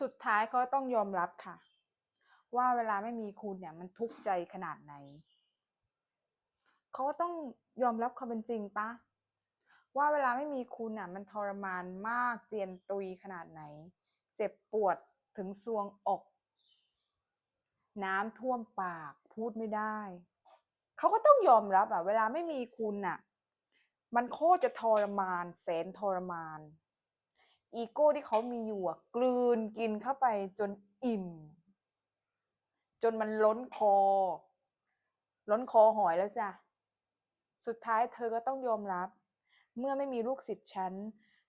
สุดท้ายเขาต้องยอมรับค่ะ ว่าเวลาไม่มีคุณเนี่ยมันทุกข์ใจขนาดไหน เขาก็ต้องยอมรับความเป็นจริงปะว่าเวลาไม่มีคุณอะ มันทรมานมากเจียนตุยขนาดไหน เจ็บปวดถึงซวงอก น้ำท่วมปากพูดไม่ได้ เขาก็ต้องยอมรับอะ เวลาไม่มีคุณอะ มันโคตรจะทรมานแสนทรมาน อีโก้ที่เขามีอยู่อะกลืนกินเข้าไปจนอิ่ม จนมันล้นคอ ล้นคอหอยแล้วจ้ะ สุดท้ายเธอก็ต้องยอมรับ เมื่อไม่มีลูกศิษย์ฉัน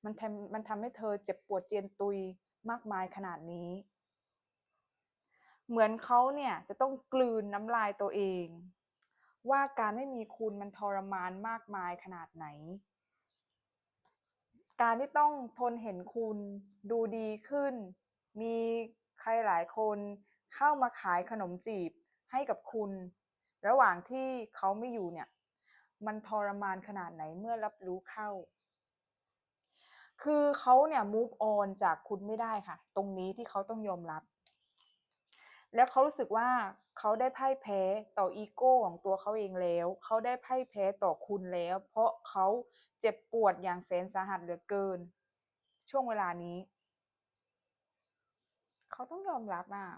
มันทำมันทำให้เธอเจ็บปวดเจียนตุยมากมายขนาดนี้ เหมือนเขาเนี่ยจะต้องกลืนน้ำลายตัวเอง ว่าการไม่มีคุณมันทรมานมากมายขนาดไหน การที่ต้องทนเห็นคุณดูดีขึ้น มีใครหลายคนเข้ามาขายขนมจีบให้กับคุณ ระหว่างที่เขาไม่อยู่เนี่ย มันทรมานขนาดไหนเมื่อรับรู้เข้า คือเขาเนี่ย move on จากคุณไม่ได้ค่ะ ตรงนี้ที่เขาต้องยอมรับ แล้วเขารู้สึกว่าเขาได้พ่ายแพ้ต่ออีโก้ของตัวเขาเองแล้ว เขาได้พ่ายแพ้ต่อคุณแล้ว เพราะเขาเจ็บปวดอย่างแสนสาหัสเหลือเกิน ช่วงเวลานี้ เขาต้องยอมรับอะ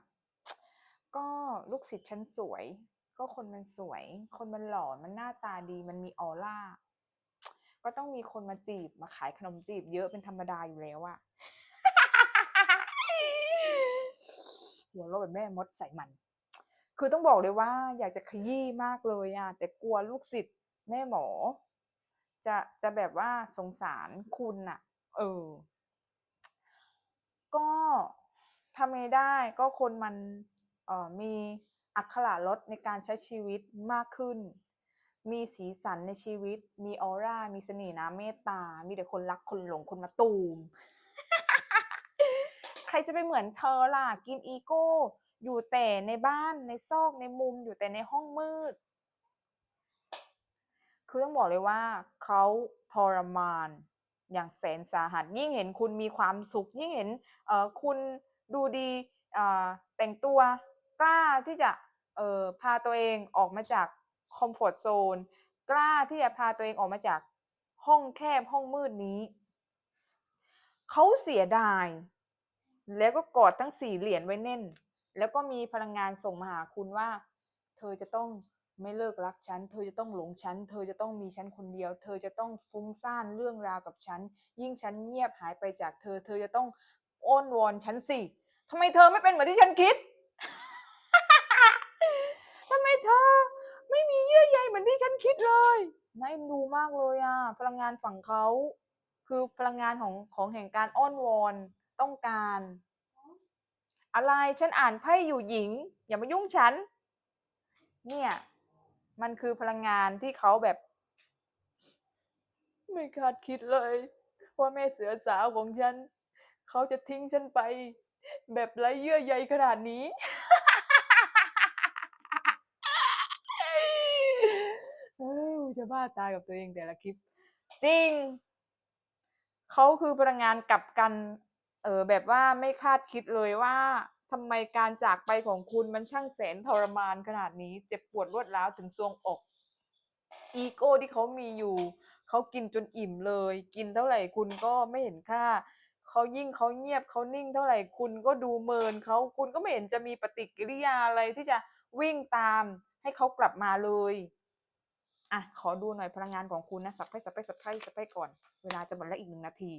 ก็ลูกศิษย์ฉันสวย ก็คนมันสวย คนมันหล่อมันหน้าตาดีมันมีออร่าก็ต้องมีคนมาจีบมาขายขนมจีบเยอะเป็นธรรมดาอยู่แล้วอะหัวเราแบบแม่มดใส่มัน คือต้องบอกเลยว่า อยากจะขยี้มากเลยอะแต่กลัวลูกศิษย์แม่หมอ จะจะแบบว่าสงสารคุณอะเออ ก็ทำไงได้ก็คนมันเอ่อมีอักขระลดในการใช้ชีวิตมากขึ้น มีสีสันในชีวิต มีออร่า มีเสน่ห์น้ำเมตตา มีแต่คนรักคนหลงคนมาตูม ใครจะไปเหมือนเธอล่ะ กินอีโก้ อยู่แต่ในบ้านในซอกในมุม อยู่แต่ในห้องมืด คือต้องบอกเลยว่าเขาทรมานอย่างแสนสาหัส ยิ่งเห็นคุณมีความสุข ยิ่งเห็นเอ่อคุณดูดีเอ่อแต่งตัวกล้าที่จะเอ่อพาตัวเองออกมาจากคอมฟอร์ z โซนกล้าที่จะพาตัวเองออกมาจากห้องแคบห้องมืดนี้ เขาเสียดาย แล้วก็กอดทั้งสี่เหรียญไว้แน่น แล้วก็มีพลังงานส่งมาหาคุณว่า เธอจะต้อง ไม่เลิกรักฉัน เธอจะต้องหลงฉัน เธอจะต้องมีฉันคนเดียว เธอจะต้องฟุ้งซ่านเรื่องราวกับฉัน ยิ่งฉันเงียบหายไปจากเธอ เธอจะต้องอ้อนวอนฉันสิทำไมเธอไม่เป็นเหมือนที่ฉันคิดทำไมเธอ ไม่มีเยื่อใยเหมือนที่ฉันคิดเลยน่าดูมากเลยอะ พลังงานฝั่งเขา คือพลังงานของของแห่งการอ้อนวอนต้องการ อะไรฉันอ่านไพ่อยู่หญิง อย่ามายุ่งฉัน เนี่ย มันคือพลังงานที่เขาแบบ ไม่คาดคิดเลย ว่าแม่เสือสาวของฉัน เขาจะทิ้งฉันไป แบบไร้เยื่อใยขนาดนี้ เอ้ยจะบ้าตายกับตัวเองแต่ละคลิป จริง เขาคือพลังงานกลับกัน เออแบบว่าไม่คาดคิดเลยว่า ทำไมการจากไปของคุณมันช่างแสนทรมานขนาดนี้ เจ็บปวดรวดร้าวถึงซวงอก อีโก้ที่เขามีอยู่ เขากินจนอิ่มเลย กินเท่าไหร่คุณก็ไม่เห็นค่า เขายิ่งเขาเงียบเขานิ่งเท่าไหร่คุณก็ดูเมินเขาคุณก็ไม่เห็นจะมีปฏิกิริยาอะไรที่จะวิ่งตามให้เขากลับมาเลยอะขอดูหน่อยพลังงานของคุณนะสับไพ่สับไพ่สับไพ่สับไพ่ก่อน เวลาจะหมดแล้วอีกหนึ่งนาที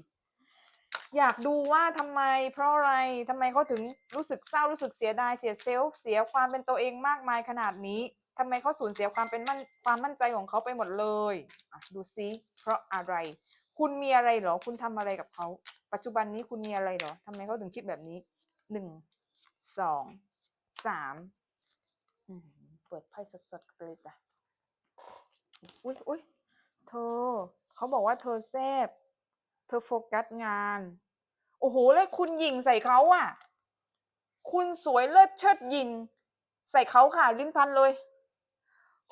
อยากดูว่าทำไม เพราะอะไรทำไมเขาถึงรู้สึกเศร้ารู้สึกเสียดายเสียเซลล์เสียความเป็นตัวเองมากมายขนาดนี้ทำไมเขาสูญเสียความเป็นมั่นความมั่นใจของเขาไปหมดเลยดูซิเพราะอะไร คุณมีอะไรเหรอ คุณทำอะไรกับเขา ปัจจุบันนี้คุณมีอะไรเหรอทำไมเขาถึงคิดแบบนี้หนึ่งสองสามเปิดไพ่สดๆไปเลยจ้ะอุ้ยอุ้ยเธอเขาบอกว่าเธอแซบ เธอโฟกัสงาน โอ้โห แล้วคุณยิงใส่เขาอะ คุณสวยเลิศเชิดยิง ใส่เขาค่ะ ลิ้นพันเลย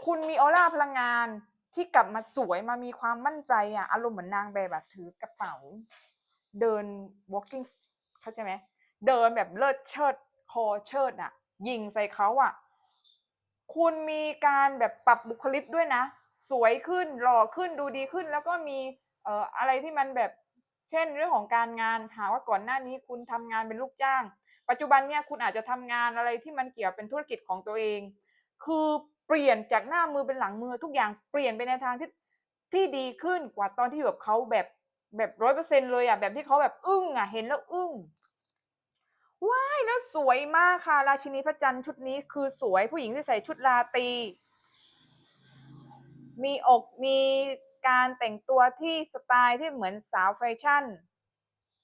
คุณมีออร่าพลังงานที่กลับมาสวยมามีความมั่นใจอะ อารมณ์เหมือนนางแบบแบบถือกระเป๋า เดิน walking เข้าใจไหม เดินแบบเลิศเชิดคอเชิดน่ะ ยิงใส่เขาอะ คุณมีการแบบปรับบุคลิกด้วยนะ สวยขึ้นหล่อขึ้นดูดีขึ้นแล้วก็มีเอ่ออะไรที่มันแบบ เช่น เรื่องของการงานหาว่าก่อนหน้านี้คุณทำงานเป็นลูกจ้าง ปัจจุบันเนี่ยคุณอาจจะทำงานอะไรที่มันเกี่ยวเป็นธุรกิจของตัวเอง คือเปลี่ยนจากหน้ามือเป็นหลังมือทุกอย่างเปลี่ยนไปในทางที่ที่ดีขึ้นกว่าตอนที่อยู่กับเขาแบบแบบร้อยเปอร์เซ็นเลยอะแบบที่เขาแบบอึ้งอะเห็นแล้วอึ้งว้ายแล้วสวยมากค่ะ ราชินีพระจันทร์ชุดนี้คือสวยผู้หญิงที่ใส่ชุดราตรีมีอกมี การแต่งตัวที่สไตล์ที่เหมือนสาวแฟชั่น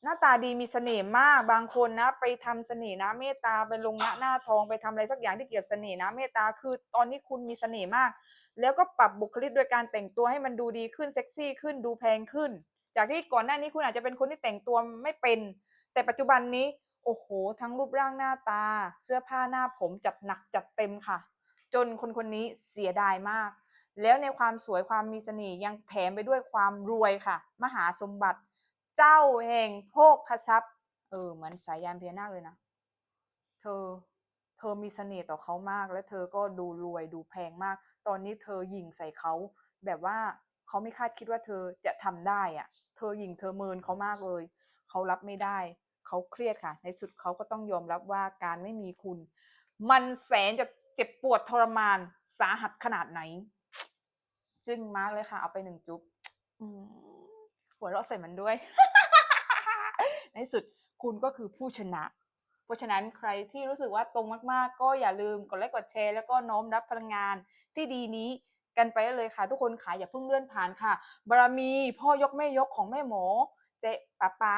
หน้าตาดีมีเสน่ห์มากบางคนนะ ไปทำเสน่ห์นะเมตตาไปลงหน้าหน้าทองไปทำอะไรสักอย่างที่เกี่ยวกับเสน่ห์นะเมตตาคือตอนนี้คุณมีเสน่ห์มาก แล้วก็ปรับบุคลิกโดยการแต่งตัวให้มันดูดีขึ้นเซ็กซี่ขึ้นดูแพงขึ้น จากที่ก่อนหน้านี้คุณอาจจะเป็นคนที่แต่งตัวไม่เป็น แต่ปัจจุบันนี้โอ้โห ทั้งรูปร่างหน้าตา เสื้อผ้าหน้าผมจัดหนักจัดเต็มค่ะ จนคนคนนี้เสียดายมาก แล้วในความสวยความมีเสน่ห์ยังแถมไปด้วยความรวยค่ะ มหาสมบัติ เจ้าแห่งโภคทรัพย์เออเหมือนสายยานพญานาคเลยนะ เธอเธอมีเสน่ห์ต่อเขามาก และเธอก็ดูรวยดูแพงมาก ตอนนี้เธอหยิ่งใส่เขาแบบว่าเขาไม่คาดคิดว่าเธอจะทำได้อะเธอหยิ่งเธอเมินเขามากเลยเขารับไม่ได้เขาเครียดค่ะ ในสุดเขาก็ต้องยอมรับว่าการไม่มีคุณ มันแสนจะเจ็บปวดทรมานสาหัสขนาดไหน จึ้งมากเลยค่ะ เอาไปหนึ่งจุ๊บหัวเราะใส่มันด้วย ในที่สุดคุณก็คือผู้ชนะ เพราะฉะนั้นใครที่รู้สึกว่าตรงมาก ๆ ก็อย่าลืมกดไลค์กดแชร์แล้วก็น้อมรับพลังงานที่ดีนี้กันไปเลยค่ะ ทุกคนค่ะอย่าเพิ่งเลื่อนผ่านค่ะ บารมีพ่อยกแม่ยกของแม่หมอ เจ๊ป๋าป๋า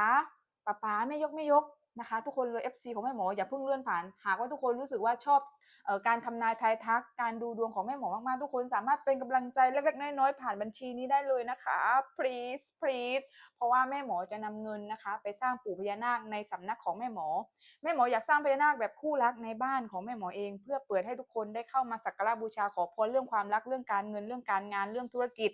ป๋าป๋าแม่ยกแม่ยก นะคะทุกคนเลย FC ของแม่หมออย่าเพิ่งเลื่อนผ่าน หากว่าทุกคนรู้สึกว่าชอบออการทำนายทายทัก การดูดวงของแม่หมอมากๆ ทุกคนสามารถเป็นกำลังใจเล็กๆน้อยๆผ่านบัญชีนี้ได้เลยนะคะ please please เพราะว่าแม่หมอจะนำเงินนะคะ ไปสร้างปู่พญานาคในสำนักของแม่หมอ แม่หมออยากสร้างพญานาคแบบคู่รักในบ้านของแม่หมอเอง เพื่อเปิดให้ทุกคนได้เข้ามาสักการะบูชาขอพรเรื่องความรักเรื่องการเงินเรื่องการงานเรื่องธุรกิจ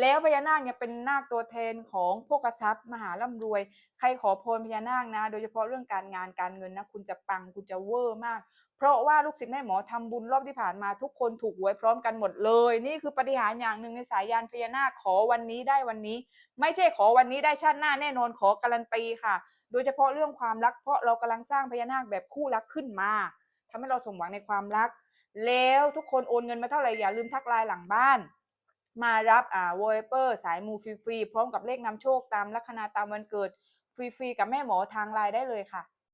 แล้วพญานาคเนี่ยเป็นนาคตัวแทนของพวกกษัตริย์มหาร่ำรวย ใครขอพรพญานาคนะ โดยเฉพาะเรื่องการงานการเงินนะคุณจะปังคุณจะเวอร์มาก เพราะว่าลูกศิษย์แม่หมอทำบุญรอบที่ผ่านมาทุกคนถูกหวยพร้อมกันหมดเลย นี่คือปฏิหารอย่างหนึ่งในสายยานพญานาคขอวันนี้ได้วันนี้ ไม่ใช่ขอวันนี้ได้ชาติหน้าแน่นอนขอการันตีค่ะ โดยเฉพาะเรื่องความรักเพราะเรากำลังสร้างพญานาคแบบคู่รักขึ้นมาทำให้เราสมหวังในความรัก แล้วทุกคนโอนเงินมาเท่าไหร่อย่าลืมทักไลน์หลังบ้าน มารับอ่าวอลเปอร์สายมูฟรีๆพร้อมกับเลขนำโชคตามลัคนาตามวันเกิดฟรีๆกับแม่หมอทางไลน์ได้เลยค่ะ